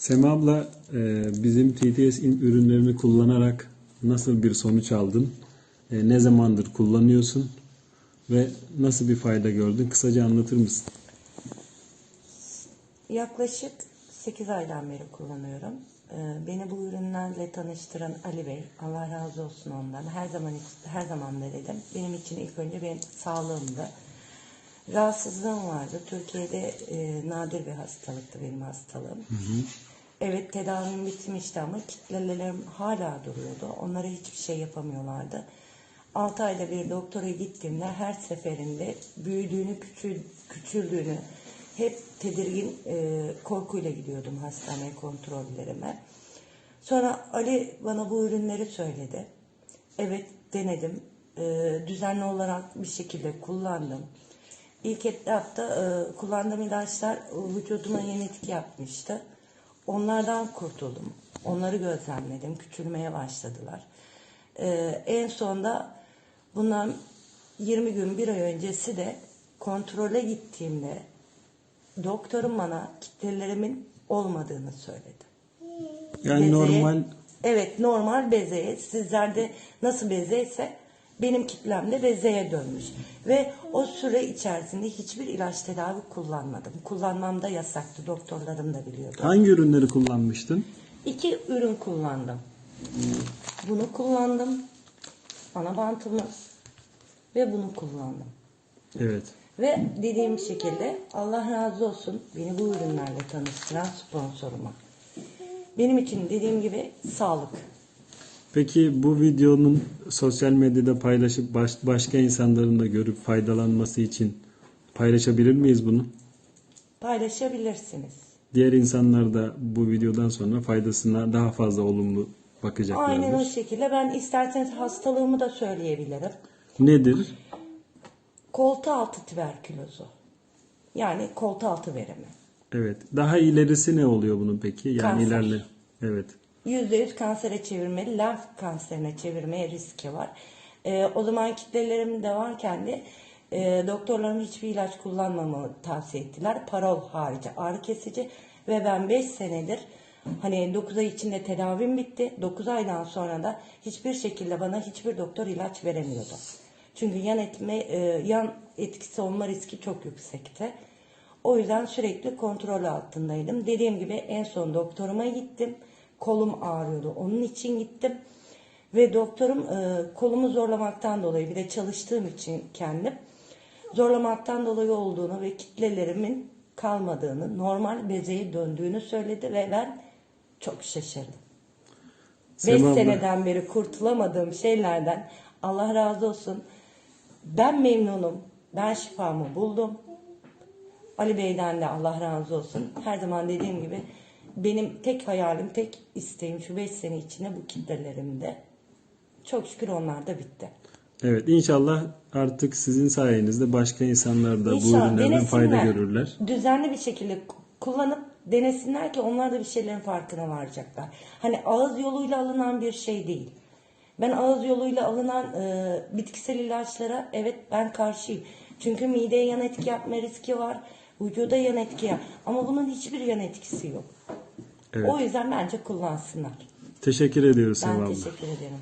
Sema abla e, bizim TTS in- ürünlerini kullanarak nasıl bir sonuç aldın? E, ne zamandır kullanıyorsun? Ve nasıl bir fayda gördün? Kısaca anlatır mısın? Yaklaşık 8 aydan beri kullanıyorum. Ee, Beni bu ürünlerle tanıştıran Ali Bey, Allah razı olsun ondan. Her zaman her zaman dedim. Benim için ilk önce benim sağlığımdı. Rahatsızlığım vardı. Türkiye'de e, nadir bir hastalıktı benim hastalığım. Evet tedavim bitmişti ama kitlelerim hala duruyordu. Onlara hiçbir şey yapamıyorlardı. 6 ayda bir doktora gittiğimde her seferinde büyüdüğünü, küçül, küçüldüğünü hep tedirgin e, korkuyla gidiyordum hastaneye kontrollerime. Sonra Ali bana bu ürünleri söyledi. Evet denedim. E, düzenli olarak bir şekilde kullandım. İlk etapta e, kullandığım ilaçlar vücuduma yeni etki yapmıştı. Onlardan kurtuldum. Onları gözlemledim. Küçülmeye başladılar. E, en sonda bundan 20 gün bir ay öncesi de kontrole gittiğimde doktorum bana kitlelerimin olmadığını söyledi. Yani Bezeye- normal Evet normal bezeye sizlerde nasıl bezeyse benim kitlemde bezeye dönmüş. Ve o süre içerisinde hiçbir ilaç tedavi kullanmadım. Kullanmam da yasaktı. Doktorlarım da biliyordu. hangi ürünleri kullanmıştın? İki ürün kullandım. Bunu kullandım. Ana bantımız. Ve bunu kullandım. Evet. Ve dediğim şekilde Allah razı olsun beni bu ürünlerle tanıştıran sponsoruma. Benim için dediğim gibi sağlık. Peki bu videonun sosyal medyada paylaşıp baş- başka insanların da görüp faydalanması için paylaşabilir miyiz bunu? Paylaşabilirsiniz. Diğer insanlar da bu videodan sonra faydasına daha fazla olumlu bakacaklardır. Aynen o şekilde. Ben isterseniz hastalığımı da söyleyebilirim. Nedir? Koltu altı tüberkülozu. Yani koltu altı verimi. Evet. Daha ilerisi ne oluyor bunun peki? Yani Kanser. ilerle. Evet. %100 kansere çevirme, lenf kanserine çevirmeye riski var. Ee, o zaman kitlelerim de varken de e, doktorlarım hiçbir ilaç kullanmamı tavsiye ettiler. Parol harici ağrı kesici ve ben 5 senedir hani 9 ay içinde tedavim bitti. 9 aydan sonra da hiçbir şekilde bana hiçbir doktor ilaç veremiyordu. Çünkü yan etme e, yan etkisi olma riski çok yüksekti. O yüzden sürekli kontrol altındaydım. Dediğim gibi en son doktoruma gittim. Kolum ağrıyordu. Onun için gittim. Ve doktorum e, kolumu zorlamaktan dolayı bir de çalıştığım için kendim zorlamaktan dolayı olduğunu ve kitlelerimin kalmadığını, normal bezeye döndüğünü söyledi ve ben çok şaşırdım. 5 Sema abla- seneden beri kurtulamadığım şeylerden Allah razı olsun. Ben memnunum. Ben şifamı buldum. Ali Bey'den de Allah razı olsun. Her zaman dediğim gibi benim tek hayalim, tek isteğim şu 5 sene içinde bu kitlelerimde. Çok şükür onlar da bitti. Evet. İnşallah artık sizin sayenizde başka insanlar da bu İnşallah ürünlerden fayda denesinler. görürler. Düzenli bir şekilde ku- kullanıp denesinler ki onlar da bir şeylerin farkına varacaklar. Hani ağız yoluyla alınan bir şey değil. Ben ağız yoluyla alınan e, bitkisel ilaçlara evet ben karşıyım. Çünkü mideye yan etki yapma riski var. Vücuda yan etki yap. Ama bunun hiçbir yan etkisi yok. Evet. O yüzden bence kullansınlar. Teşekkür ediyoruz Ben teşekkür ederim.